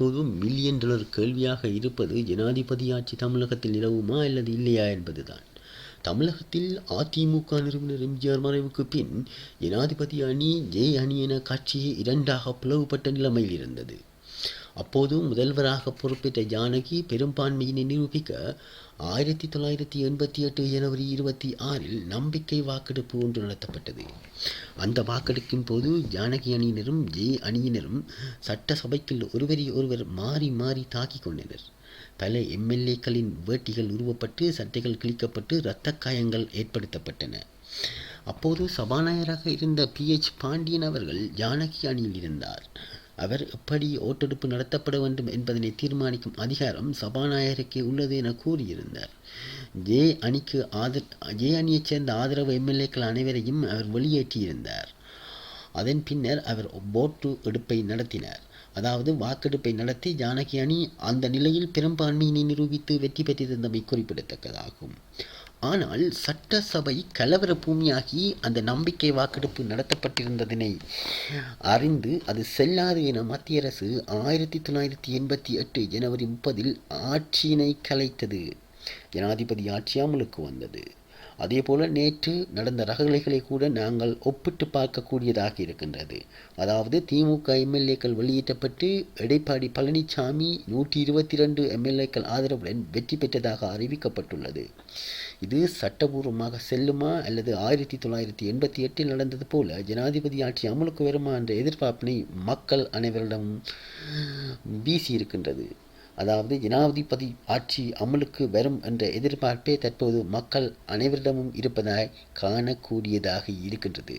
தற்போது million dollar கேள்வியாக இருப்பது ஜனாதிபதி ஆட்சி தமிழகத்தில் நிலவுமா அல்லது இல்லையா என்பதுதான். தமிழகத்தில் அதிமுக நிறுவனர் எம்ஜிஆர் மறைவுக்கு பின் ஜனாதிபதி அணி ஜே அணி என கட்சி இரண்டாக பிளவுபட்ட நிலைமையில் இருந்தது. அப்போது முதல்வராக பொறுப்பேற்ற ஜானகி பெரும்பான்மையினை நிரூபிக்க ஆயிரத்தி தொள்ளாயிரத்தி எண்பத்தி எட்டு ஜனவரி இருபத்தி ஆறில் நம்பிக்கை வாக்கெடுப்பு ஒன்று நடத்தப்பட்டது. அந்த வாக்கெடுப்பின் போது ஜானகி அணியினரும் ஜே அணியினரும் சட்டசபைக்குள் ஒருவரை ஒருவர் மாறி மாறி தாக்கிக் கொண்டனர். பல எம்எல்ஏக்களின் வேட்டிகள் உருவப்பட்டு சட்டைகள் கிழிக்கப்பட்டு இரத்த காயங்கள் ஏற்படுத்தப்பட்டன. அப்போது சபாநாயகராக இருந்த பி எச் பாண்டியன் அவர்கள் ஜானகி அணியில் இருந்தார். அவர் எப்படி ஓட்டெடுப்பு நடத்தப்பட வேண்டும் என்பதனை தீர்மானிக்கும் அதிகாரம் சபாநாயகருக்கே உள்ளது என கூறியிருந்தார். ஜே அணிக்கு ஆதர் ஜே அணியைச் சேர்ந்த ஆதரவு எம்எல்ஏக்கள் அனைவரையும் அவர் வெளியேற்றியிருந்தார். அதன் பின்னர் அவர் போட்டு எடுப்பை நடத்தினார். அதாவது வாக்கெடுப்பை நடத்தி ஜானகி அணி அந்த நிலையில் பெரும்பான்மையினை நிரூபித்து வெற்றி பெற்றிருந்தமை குறிப்பிடத்தக்கதாகும். ஆனால் சட்டசபை கலவர பூமியாகி அந்த நம்பிக்கை வாக்கெடுப்பு நடத்தப்பட்டிருந்ததனை அறிந்து அது செல்லாது என மத்திய அரசு ஆயிரத்தி தொள்ளாயிரத்தி எண்பத்தி எட்டு ஜனவரி முப்பதில் ஆட்சியினை கலைத்தது. ஜனாதிபதி ஆட்சி அமலுக்கு வந்தது. அதே போல் நேற்று நடந்த ரகலைகளை கூட நாங்கள் ஒப்பிட்டு பார்க்கக்கூடியதாக இருக்கின்றது. அதாவது திமுக எம்எல்ஏக்கள் வெளியிட்டப்பட்டு எடப்பாடி பழனிசாமி நூற்றி இருபத்தி ரெண்டு எம்எல்ஏக்கள் ஆதரவுடன் வெற்றி பெற்றதாக அறிவிக்கப்பட்டுள்ளது. இது சட்டபூர்வமாக செல்லுமா அல்லது ஆயிரத்தி தொள்ளாயிரத்தி எண்பத்தி எட்டில் நடந்தது போல ஜனாதிபதி ஆட்சி அமலுக்கு வருமா என்ற எதிர்பார்ப்பினை மக்கள் அனைவரிடம் வீசி இருக்கின்றது அதாவது ஜனாதிபதி ஆட்சி அமலுக்கு வரும் என்ற எதிர்பார்ப்பே தற்போது மக்கள் அனைவரிடமும் இருப்பதாய் காணக்கூடியதாக இருக்கின்றது.